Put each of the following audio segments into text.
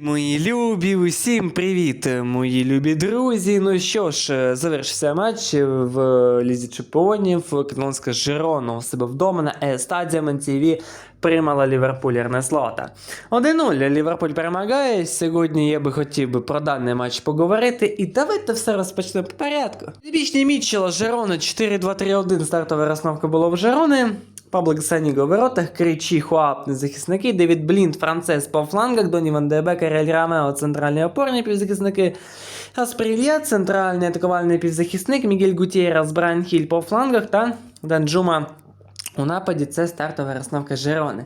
Мої любі, усім привіт, мої любі друзі. Ну що ж, е, завершився матч в Лізі Чемпіонів. Каталонська Жирона у себе вдома на Е-стадія МНТВ приймала Ліверпуль Ернеслота. 1-0 Ліверпуль перемагає. Сьогодні я би хотів би про даний матч поговорити. І давайте все розпочнемо по порядку. Дебічний Мітчелла Жирона 4-2-3-1. Стартова розновка була в Жирони. Паблик Саніго в воротах, Кричі, Хуап, захисники, Девід Блінд, Францес по флангах, Доні Ван Дебе, Карель Рамео, центральні опорні півзахисники, Аспрілья, центральний атакувальний півзахисник, Мігель Гутєрас, Брайан Хіль по флангах та Данджума у нападі. Це стартова розстановка Жерони.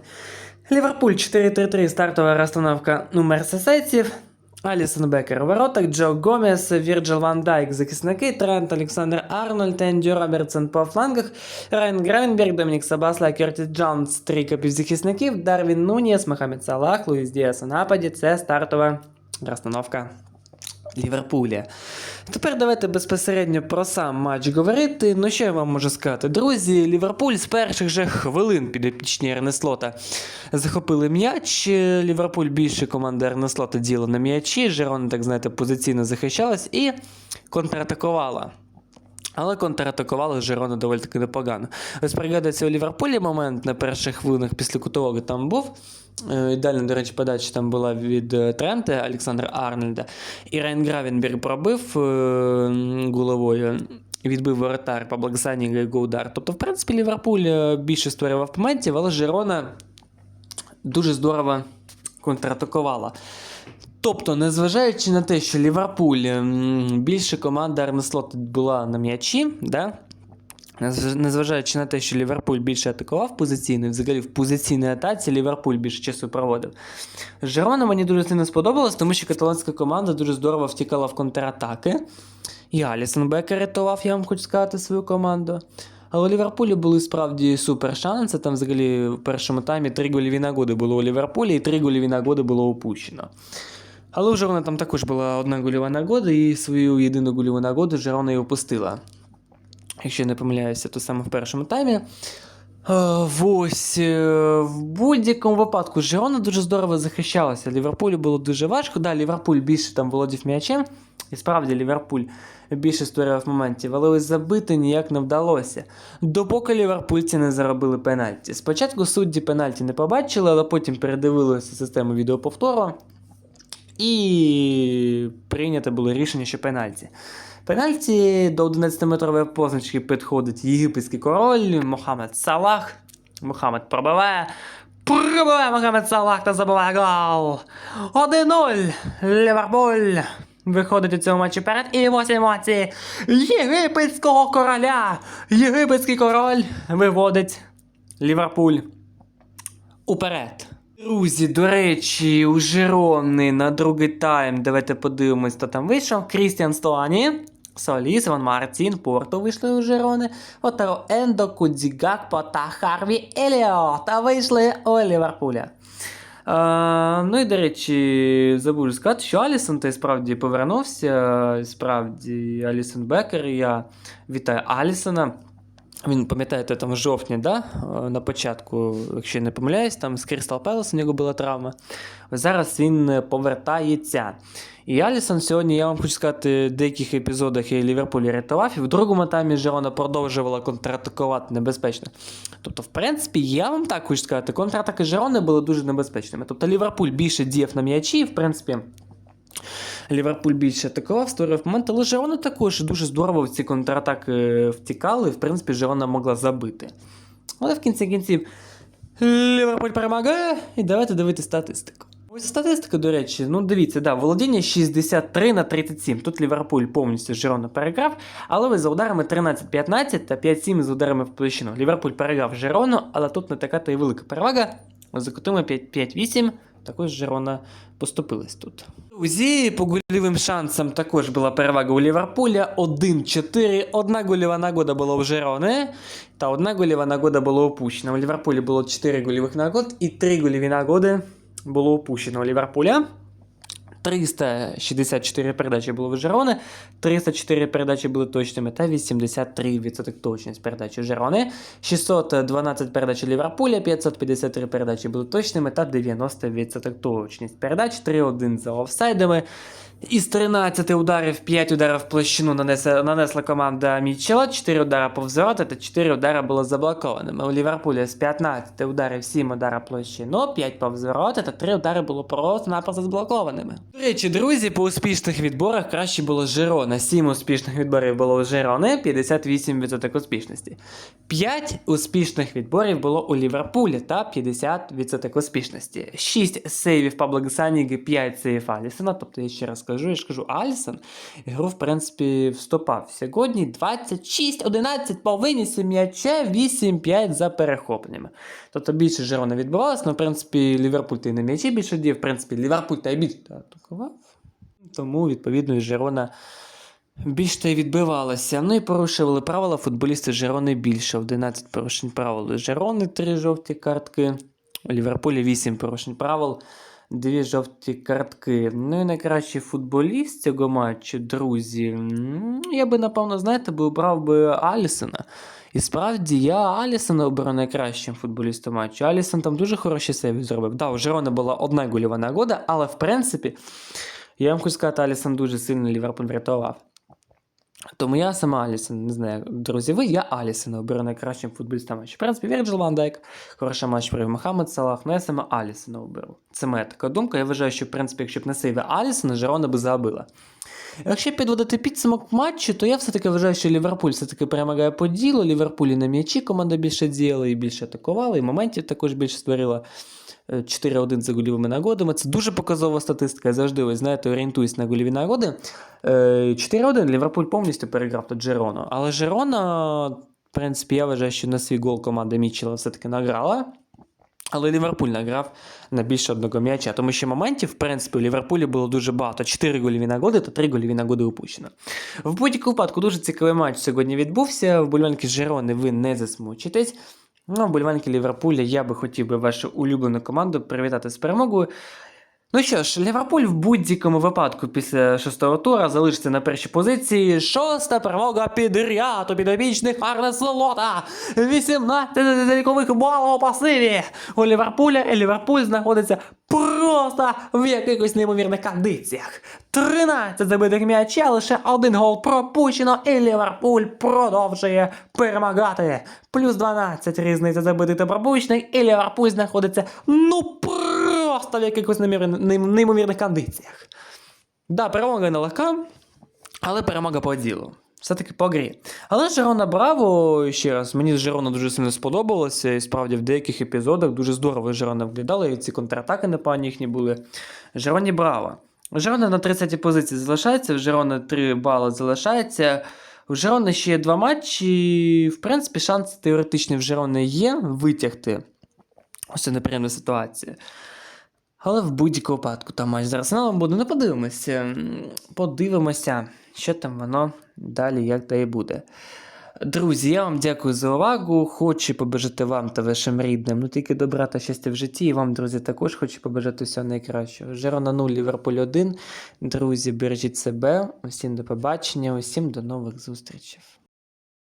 Ліверпуль 4-3-3, стартова розстановка у мерсесейців. Алісон Бекер у воротах, Джо Гомес, Вірджил Ван Дайк, захисники, Трент, Олександр Арнольд, Енді Робертсон по флангах, Райан Гравенберг, Домінік Сабасла, Кертіс Джонс, три капівзахисників, Дарвін Нуніс, Мохамед Салах, Луїс Діас у нападі. Це стартова розстановка Ліверпуля. Тепер давайте безпосередньо про сам матч говорити. Ну що я вам можу сказати? Друзі, Ліверпуль з перших же хвилин підопічні Ернеслота захопили м'яч. Ліверпуль більше команда Ернеслота діла на м'ячі. Жерон, так знаєте, позиційно захищалась і контратакувала. Але контратакували Жерона доволі таки непогано. Ось пригадується у Ліверпулі момент на перших хвилинах після кутового там був. Е, Ідеальна, до речі, подача там була від е, Трента Олександра Арнольда. І Райан Гравенберг пробив е, головою. Відбив воротар по благословенні удар. Тобто, в принципі, Ліверпуль більше створював моментів, але Жерона дуже здорово контратакувала. Тобто, незважаючи на те, що Ліверпуль більше команда Арнеслота була на м'ячі, да? Незважаючи на те, що Ліверпуль більше атакував позиційно, взагалі в позиційній атаці Ліверпуль більше часу проводив. Жерона мені дуже сильно сподобалось, тому що каталонська команда дуже здорово втікала в контратаки. І Алісон Бекер рятував, я вам хочу сказати, свою команду. Але у Ліверпулі були справді супер шанси. Там взагалі в першому таймі три гольові нагоди було у Ліверпулі, і три гольові нагоди було упущено. Але у Жерона там також була одна гольова нагода, і свою єдину гольову нагоду Жерона і опустила. Якщо я не помиляюся, то саме в першому таймі. Е, Ось е, в будь-якому випадку Жерона дуже здорово захищалася. Ліверпулю було дуже важко. Да, Ліверпуль більше там володів м'ячем. І справді Ліверпуль більше створював моментів, але ось забити ніяк не вдалося. Допоки ліверпульці не заробили пенальті. Спочатку судді пенальті не побачили, але потім передивилися систему відеоповтору. І прийнято було рішення, що пенальті. Пенальті до 11-метрової позначки підходить єгипетський король Мохамед Салах. Мохамед пробиває. Пробиває Мохамед Салах та забиває гол. 1-0. Ліверпуль. Виходить у цьому матчі вперед. І ось емоції єгипетського короля. Єгипетський король виводить Ліверпуль уперед. Друзі, до речі, у Жирони на другий тайм. Давайте подивимось, хто там вийшов. Крістіан Столані, Соліс, Ван Мартін, Порту вийшли у Жирони. Отаро Ендо, Кудзігакпо та Харві Еліот. А вийшли у Ліверпуля. Е, ну і до речі, забув сказати, що Алісон той справді повернувся. Справді, Алісон Бекер. Я вітаю Алісона. Він, пам'ятаєте, там в жовтні, да? е, на початку, якщо я не помиляюсь, там з Крістал Пелес у нього була травма. Зараз він е, повертається. І Алісон сьогодні, я вам хочу сказати, в деяких епізодах і Ліверпуль рятував, і в другому таймі Жерона продовжувала контратакувати небезпечно. Тобто, в принципі, я вам так хочу сказати, контратаки Жерони були дуже небезпечними. Тобто Ліверпуль більше діяв на м'ячі, і, в принципі. Ліверпуль більше атакував, створював момент, але Жерона також дуже здорово в ці контратаки втікали, і в принципі Жерона могла забити. Але в кінці кінців Ліверпуль перемагає, і давайте дивити статистику. Ось статистика, до речі, ну дивіться, да, володіння 63 на 37. Тут Ліверпуль повністю Жерона переграв, але ви за ударами 13-15 та 5-7 з ударами в площину. Ліверпуль переграв Жерону, але тут не така то й велика перевага. За кутами 5-8. Також Жерона поступилась тут. Друзі, по гольовим шансам також була перевага у Ліверпуля. 1-4. Одна гольова нагода була у Жерони, та одна гольова нагода була опущена. У Ліверпулі було 4 гольових нагод і 3 гольові нагоди було опущено у Ліверпуля. 364 передачі було в Жерони, 304 передачі були точними та 83% точність передачі Жерони, 612 передач Ліверпуля, 553 передачі були точними та 90% точність передач, 3-1 за офсайдами. Із 13 ударів 5 ударів в площину нанесла, нанесла команда Мітчела, 4 удари повз ворота та 4 удари було заблокованими. У Ліверпуля з 15 ударів 7 ударів площину, 5 повз ворота та 3 удари було просто-напросто заблокованими. До речі, друзі, по успішних відборах краще було Жирона. 7 успішних відборів було у Жирони, 58% успішності. 5 успішних відборів було у Ліверпулі та 50% успішності. 6 сейвів Пабло Гасаніги, 5 сейвів Алісона. Тобто я ще раз скажу, я ж кажу, Алісон гру, в принципі, вступав сьогодні 26-11 по винісі м'яча, 8-5 за перехопленнями. Тобто більше Жирона відбувалося, але в принципі Ліверпуль та й на м'ячі більше діяв, в принципі, Ліверпуль та й більше атакував. Тому, відповідно, і Жирона більш та й відбивалася. Ну і порушували правила футболісти Жерони більше. 11 порушень правил Жерони, 3 жовті картки. У Ліверпулі 8 порушень правил, 2 жовті картки. Ну і найкращий футболіст цього матчу, друзі. Я би, напевно, знаєте, би обрав би Алісона. І справді я Алісона оберу найкращим футболістом матчу. Алісон там дуже хороші сейви зробив. Да, у Жерона була одна гольова нагода, але в принципі, я вам хочу сказати, Алісон дуже сильно Ліверпуль врятував. Тому я сама Алісон, не знаю, друзі, ви, я Алісона оберу найкращим футболістом матчу. В принципі, Вірджил Ван Дайк, хороший матч провів Мохаммед Салах, але я саме Алісона оберу. Це моя така думка. Я вважаю, що, в принципі, якщо б не сейви Алісона, Жерона би забила. Якщо підводити підсумок матчу, то я все-таки вважаю, що Ліверпуль все-таки перемагає по ділу. Ліверпуль і на м'ячі команда більше діяла і більше атакувала, і моментів також більше створила. Е, 4-1 за гольовими нагодами. Це дуже показова статистика. Я завжди, ви знаєте, орієнтуюсь на гольові нагоди. Е, 4-1 Ліверпуль повністю переграв тут Джерону. Але Жерона, в принципі, я вважаю, що на свій гол команда Мітчела все-таки награла. Але Ліверпуль награв на більше одного м'яча, тому що моментів, в принципі, у Ліверпулі було дуже багато. 4 гольові нагоди та 3 гольові нагоди упущено. В будь-якому випадку дуже цікавий матч сьогодні відбувся. Вболівальники Жерони ви не засмучитесь. Ну, вболівальники Ліверпуля, я би хотів би вашу улюблену команду привітати з перемогою. Ну що ж, Ліверпуль в будь-якому випадку після шостого тура залишиться на першій позиції. Шоста перемога підряд у підопічних Арне Слота. 18 залікових балів у пасиві. У Ліверпуля Ліверпуль знаходиться просто в якихось неймовірних кондиціях. 13 забитих м'яча, лише один гол пропущено, і Ліверпуль продовжує перемагати. Плюс 12 різниця забитих та пропущених, і Ліверпуль знаходиться ну просто в якихось неймовірних, кондиціях. Да, перемога нелегка, але перемога по ділу. Все-таки по грі. Але Жерона Браво, ще раз, мені Жерона дуже сильно сподобалося. І справді в деяких епізодах дуже здорово Жерона виглядала, і ці контратаки непогані їхні були. Жероні Браво. Жерона на 30-й позиції залишається, в Жерона 3 бали залишається. У Жерона ще є два матчі. В принципі, шанс теоретичний в Жерони є витягти ось цю неприємну ситуацію. Але в будь-якому випадку там матч з Арсеналом буде. Ну, подивимося. Подивимося, що там воно далі, як та і буде. Друзі, я вам дякую за увагу. Хочу побажати вам та вашим рідним. Ну тільки добра та щастя в житті. І вам, друзі, також хочу побажати всього найкращого. Жерона 0, Ліверпуль 1. Друзі, бережіть себе. Усім до побачення, усім до нових зустрічей.